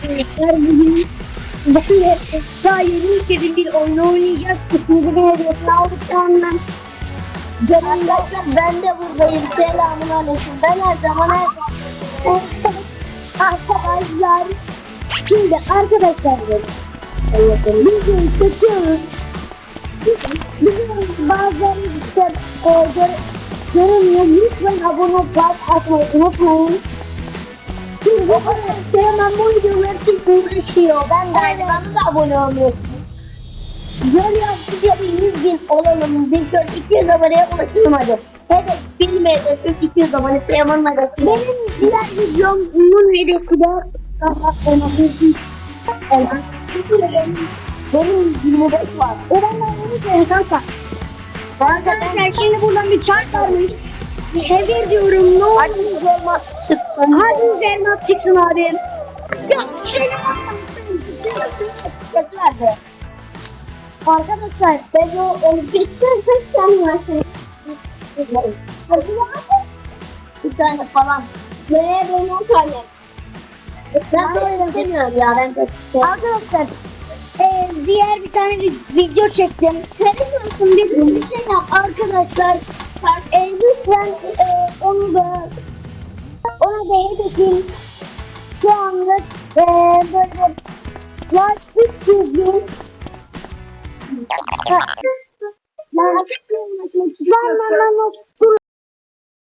Arkadaşlar bugün böyle daha yeni ülkenin bir oyun oynayacağız. Bir hedefini aldıktan ben ben de buradayım. Selamun aleyküm. Ben her zaman her zaman. arkadaşlar şimdi arkadaşlar bizim çekiyoruz. Bizim bazıları işte e, gör, görünmüyor. Lütfen olup like atmayı unutmayın. Şimdi bu sevmem bu videolar için uğraşıyor. Ben de Yani bana da abone olmuyorsunuz. Yaptık ya bir 100 bin olalım. Bir kör 200 aboneye ulaşalım hadi. Hedef benim hedefim 200 abone. Teoman'ın hedefi. Benim diğer videomun hedefi de. Benim, benim 25 var. Öğrenler bunu söyle kanka. Arkadaşlar şimdi buradan bir çark varmış. Çevir diyorum ne olur. Hadi olmaz çıksın. Hadi elmas çıksın abi. Ya şey Yeterli. Arkadaşlar ben o olimpiyatları sen varsın. Bir tane falan. Ne ben o tane. Ben de istemiyorum ya. Ben de. Arkadaşlar e, diğer bir tane video çektim. Seviyorsun dedim bir şey yap arkadaşlar. E, lütfen e, onu da ona da hedefim şu anlık e, böyle 300 bin Lan lan lan lan dur